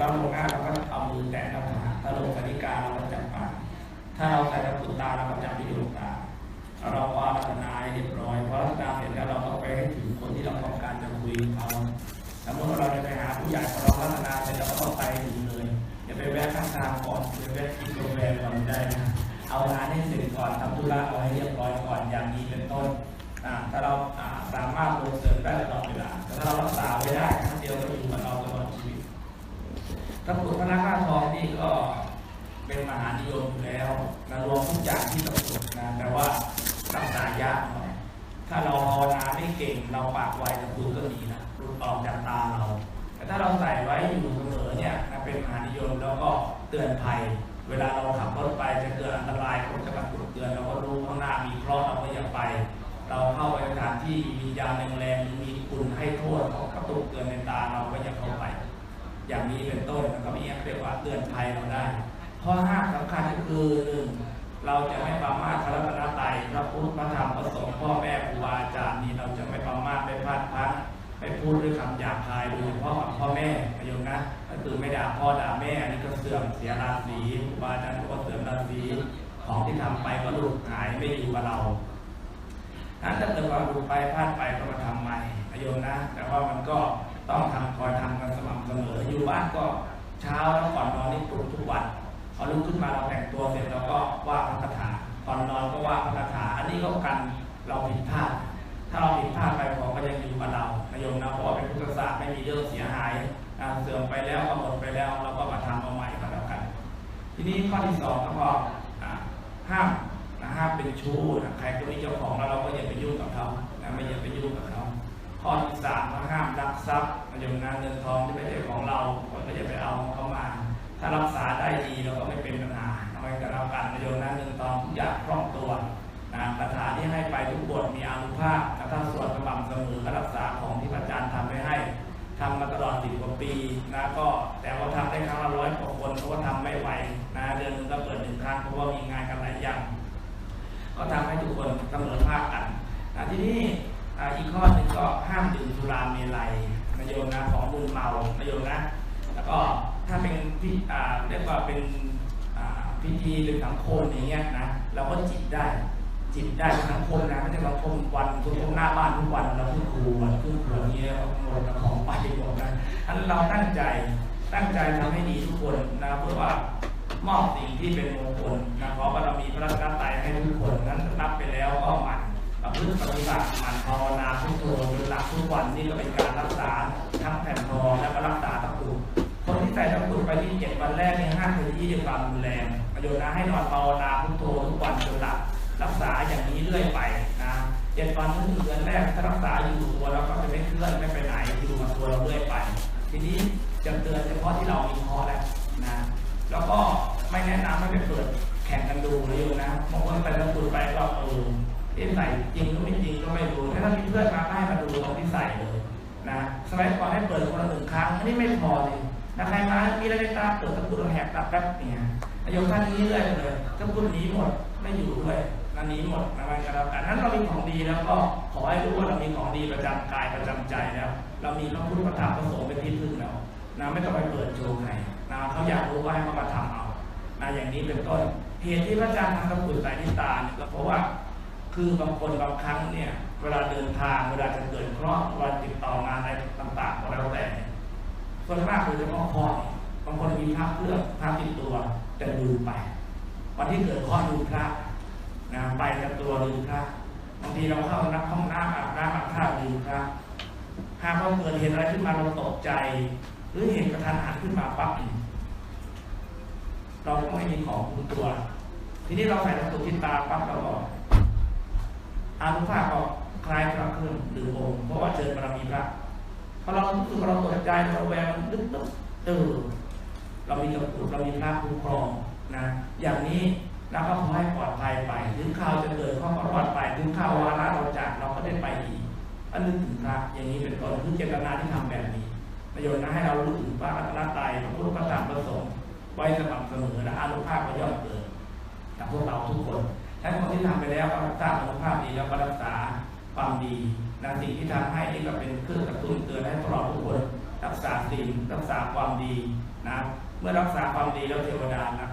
เราลงหน้าเราก็เอามือแตะหน้าผากถ้าลงสาริกาเราก็จับปากถ้าเราใส่ตะกุดตาเราก็จับที่ดวงตาเราก็รัตนาให้เรียบร้อยพอรัตนาเสร็จแล้วเราก็ไปให้ถึงคนที่เราต้องการจะคุยกับเขาสมมติว่าเราจะไปหาผู้ใหญ่พองเรารัตนาเสร็จแล้วก็ต้องไปถึงเลยอย่าไปแวะข้างทางก่อนอย่าไปแวะกินกาแฟก่อนได้นะเอางานให้เสร็จก่อนทำธุระเอาให้เรียบร้อยก่อนอย่างนี้เป็นต้นอ่าถ้าเราอ่าสามารถลงเสริมได้ตลอดเวลาแต่ถ้าเรารักษาไม่ได้ครั้งเดียวก็อยู่กับเรา ตะกรุดพระนาคาทองนี่ก็เป็นมหานิยมอยู่แล้วนะรวมทุกอย่างที่ตำรวจนะแต่ว่ารักษายากหน่อยถ้าเราภาวนาไม่เก่งเราปากไวตะกรุดก็มีนะหลุดออกจากตาเรา แต่ถ้าเราใส่ไว้อยู่เสมอเนี่ยนะเป็นมหานิยมแล้วก็เตือนภัย เวลาเราขับรถไปจะเกิดอันตรายเขาจะกระตุ้นเตือนเราก็รู้ข้างหน้ามีเคราะห์เราก็อย่าไป เราเข้าไปสถานที่มีวิญญาแรงๆมีคุณให้โทษเขากระตุ้นเตือนในตาเราก็อย่าเข้า อย่างนี้เป็นต้นแล้วก็มีเรียกว่าเตือนภัยเราได้ ข้อห้าสำคัญก็คือหนึ่งเราจะไม่ประมาทพระรัตนตรัยพระพุทธพระธรรมพระสงฆ์พ่อแม่ครูบาอาจารย์นี่เราจะไม่ประมาทไม่พลาดพลั้งไม่พูดด้วยคำหยาบคายโดยเฉพาะกับพ่อแม่ประโยชน์นะก็คือไม่ด่าพ่อด่าแม่อันนี้ก็เสื่อมเสียราศีครูบาอาจารย์ก็เสื่อมราศีของที่ทำไปก็หลุดหายไม่อยู่กับเรานั้นถ้าเกิดว่าดูไปพลาดไปก็มาทำใหม่ประโยชน์นะ แต่ว่ามันก็ ต้องทำคอยทำกันสม่ำเสมออยู่บ้านก็เช้าแล้วก่อนนอนนี่ปลุกทุกวันพอลุกขึ้นมาเราแต่งตัวเสร็จเราก็ว่าพระคาถาก่อนนอนก็ว่าพระคาถาอันนี้ก็กันเราผิดพลาดถ้าเราผิดพลาดไปของก็ยังอยู่กับเราประโยชน์นะเพราะว่าเป็นพุทธศาสตร์ไม่มีเรื่องเสียหายเสื่อมไปแล้วก็หมดไปแล้วเราก็มาทำเอาใหม่ก็แล้วกัน ทีนี้ข้อที่สองก็พออ่าห้ามนะห้ามเป็นชู้นะใครก็มีเจ้าของแล้วเราก็อย่าไปยุ่งกับเขานะไม่อย่าไปยุ่งกับ ข้อที่สามก็ห้ามรักทรัพย์ประโยชน์งานเงินทองที่ไม่ใช่ของเราก็อย่าไปเอาเขามา ถ้ารักษาได้ดีเราก็ไม่เป็นปัญหาทำไมกับเราการประโยชน์งานเงินทองทุกอย่างคล่องตัวนะคาถาที่ให้ไปทุกบทมีอานุภาพถ้าสวดสม่ำเสมอก็รักษาของที่พระอาจารย์ทำไว้ให้ทำมาตลอดสิบกว่าปีนะก็แต่ว่าทำได้ครั้งละร้อยกว่าคนเพราะว่าทำไม่ไหวนะเดือนหนึงก็เปิดหนึ่งครั้งเพราะว่ามีงานกันหลายอย่างก็ทำให้ทุกคนเสมอภาคกันนะที่นี่ อีกข้อหนึ่งก็ห้ามดื่มสุราเมลัยนโยมนะของมึนเมานโยมนะ แล้วก็ถ้าเป็นพิอ่เรียกว่าเป็นพิธีหรือสังคมอย่างเงี้ยนะเราก็จิตได้จิตได้สังคมนะไม่ใช่สังคมวันทุกหน้าบ้านทุกวันเราขึ้นครูวันขึ้นครูเงี้ยเอาหมดของไปหมดนะอันนั้นเราตั้งใจตั้งใจทำให้ดีทุกคนนะเพื่อว่ามอบสิ่งที่เป็นมงคลนะขอบารมีพระรัตนตรัยให้ทุกคนนั้นรับไปแล้วก็หมั่น พฤติปฏิบัติมันภาวนาพุทโธเป็นหลักทุกวันนี่ก็เป็นการรักษาทั้งแผ่นทองและก็รักษาตะกรุดคนที่ใส่ตะกรุดไปที่เจ็ดวันแรกเนี่ยห้ามถึงยี่สิบความรุนแรงประโยชน์นะให้นอนภาวนาพุทโธทุกวันจนหลับรักษาอย่างนี้เรื่อยไปนะเจ็ดวันถึงเดือนแรกถ้ารักษาอยู่ตัวเราก็จะไม่เคลื่อนไม่ไปไหนอยู่กับตัวเราเรื่อยไป ทีนี้จะเตือนเฉพาะที่เรามีคอแล้วนะแล้วก็ไม่แนะนำให้ไปเปิดแข่งกันดูเลยนะบางคนไปตะกรุดไปก็เออ ที่ใส่จริงก็ไม่จริงก็ไม่รู้ถ้ามีเพื่อนมาให้มาดูตรงที่ใส่เลยนะสมัยก่อนให้เปิดคนละหนึ่งครั้งอันนี้ไม่พอเลยถ้าใครมามีอะไรตาเปิดตะกุดแหกตับแป๊บเนี่ยนายกท่านนี้เรื่อยเลยตะกุดหนีหมดไม่อยู่ด้วยอันนี้หมดนะมันก็แล้วกันนั้นเรามีของดีแล้วก็ขอให้รู้ว่าเรามีของดีประจำกายประจำใจแล้ว เรามีพระพุทธพระธรรมพระสงฆ์เป็นที่พึ่งแล้วนะไม่ต้องไปเปิดโชว์ใครนะเขาอยากรู้ก็ให้เขามาทำเอานะอย่างนี้เป็นต้นเหตุที่พระอาจารย์ทำตะกุดใส่ที่ตาเนี่ยก็เพราะว่า คือบางคนบางครั้งเนี่ยเวลาเดินทางเวลาจะเกิดเคราะห์เวลาติดต่องานอะไรต่างๆก็แล้วแต่เนี่ยส่วนมากคือจะต้องเคราะห์เนี่ยบางคนมีพระเครื่องพระติดตัวแต่ลืมไปวันที่เกิดเคราะห์ลืมพระนะไปกับตัวลืมพระบางทีเราเข้านักห้องน้ำอาบน้ำอาบท่าลืมพระหากว่าเกิดเหตุอะไรขึ้นมาเราตกใจ หรือเหตุกระทันหันขึ้นมาปั๊บเราก็ไม่มีของคุมตัว ทีนี้เราใส่ตะกุดที่ตาปั๊บเราก็ อานุภาพก็คล้ายพระเครื่องหรือองค์ เพราะว่าเจอบารมีพระพอเรารู้สึกว่าเราตกใจเราแวงมันดึ๊บดึ๊บเออเรามีตะกรุดเรามีพระคุ้มครองนะ อย่างนี้แล้วก็ขอให้ปลอดภัยไป ถึงข่าวจะเกิดข้อก็รอดไป ถึงข่าววาระเราจากเราก็ได้ไปอีกอันนึกถึงพระอย่างนี้เป็นต้นคือเจตนาที่ทำแบบนี้ ประโยชน์นะให้เรารู้ถึงพระรัตนตรัยพระพุทธพระธรรมพระสงฆ์ไว้สม่ำเสมอและอานุภาพก็ย่อมเกิดกับพวกเราทุกคน ถ้าคนที่ทำไปแล้วก็ร้างอานุภาพดีแล้วก็รักษาความดีนะสิ่งที่ทำให้นี่ก็เป็นเครื่องกระตุ้นเตือนให้พวกเราทุกคนรักษาศีลรักษาความดีนะเมื่อรักษาความดีแล้วเทวดารัก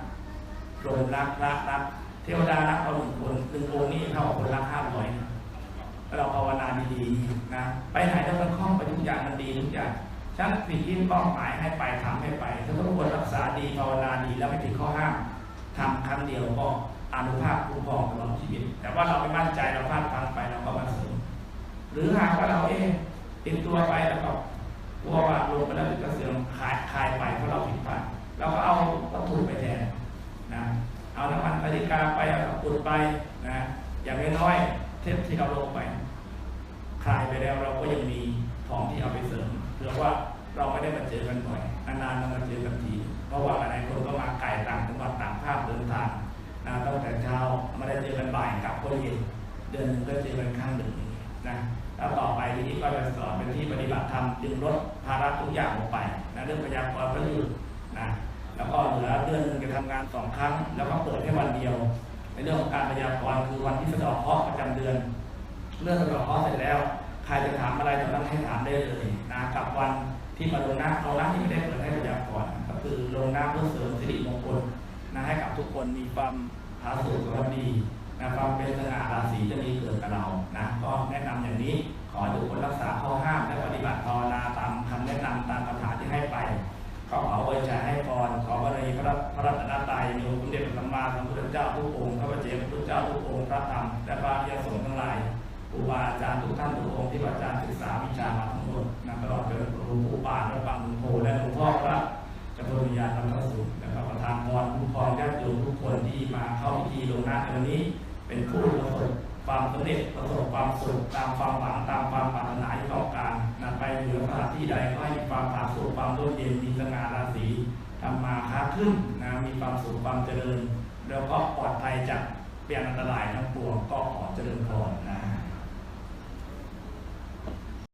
โปรดรักรักรักเทวดารักเราหนึ่งคนหนึ่งองค์นี้เท่ากับคนรักห้าร้อยเราภาวนาดีๆนะไปไหนแล้วมันคล่องไปทุกอย่างมันดีทุกอย่างฉันสิ่งที่เป้าหมายให้ไปทำให้ไปถ้าทุกคนรักษาดีภาวนาดีแล้วไม่ติดข้อห้ามทำครั้งเดียวก็ อนุภาพคุ้มครองตลอดชีวิต แต่ว่าเราไม่มั่นใจเราพลาดพลังไปเราก็มาเสริมหรือหากว่าเราเองติดตัวไปแล้วก็กลัวว่าลงไปแล้วจะเสื่อมขายคายไปเพราะเราผิดพลาดเราก็เอาวัตถุไปแทนนะเอาน้ำมันปฏิกาไปเอาตะกรุดไปนะอย่างน้อยเทปที่เราลงไปคลายไปแล้วเราก็ยังมีของที่เอาไปเสริมเผื่อว่าเราไม่ได้มาเจอกันบ่อยนานๆเรามาเจอกันทีเพราะว่าหลายคนก็มาไกลต่างจังหวัดต่างภาคเดินทาง นะตั้งแต่เช้าไม่ได้เจอกันบ่ายกลับก็เย็นเดือนหนึ่งก็เจอกันครั้งหนึ่งนี้นะแล้วต่อไปทีนี้ก็จะสอนเป็นที่ปฏิบัติธรรมจึงลดภาระทุกอย่างลงไปนะเรื่องพยากรณ์ก็หยุดนะแล้วก็เหลือเดือนนึงจะทำงานสองครั้ง แล้วก็เปิดแค่วันเดียว ในเรื่องของการพยากรณ์คือวันที่สะดอกเคราะห์ประจำเดือนเมื่องสะดอกเคราะห์เสร็จแล้ว ใครจะถามอะไรตอนนั้นให้ถามได้เลยนะกับวันที่มาลงหน้าเอาหน้าที่ไม่ได้เปิดให้พยากรณ์ก็คือลงหน้าเพื่อเสริมสิริมงคล ทุกคนมีความผาสุกความดีนะความเป็นสง่าราศีจะมีเกิดกับเรานะก็แนะนำอย่างนี้ขอให้ทุกคนรักษาข้อห้ามและปฏิบัติภาวนาตามคำแนะนำตามคำถามที่ให้ไปก็ขอไว้ใจให้พรขอบารมีพระพระรัตนตรัยมีองค์สมเด็จพระสัมมาสัมพุทธเจ้าทุกองค์พระบเจ้าพระพุทเจ้าทุกองค์พระธรรมและพระอริยสงฆ์ทั้งหลายครูบาอาจารย์ทุกท่านทุกองค์ที่อาจารย์ศึกษาวิชามาทั้งหมดนะตลอดจนครูผู้ป่าและบางหลวงโพและหลวงพ่อพระจะพวิญญาณธรรมสุำเร็จประสบความสุขตามความหวังตามความปรารถนาที่ต้องการนำไปเหนือสถานที่ใดก็ให้มีความผาสุกความร่มเย็นมีสง่าราศีทำมาค้าขึ้นนะมีความสุขความเจริญ แล้วก็ปลอดภัยจากเปลี่ยนอันตรายทั้งปวงก็ขอเจริญพรนะ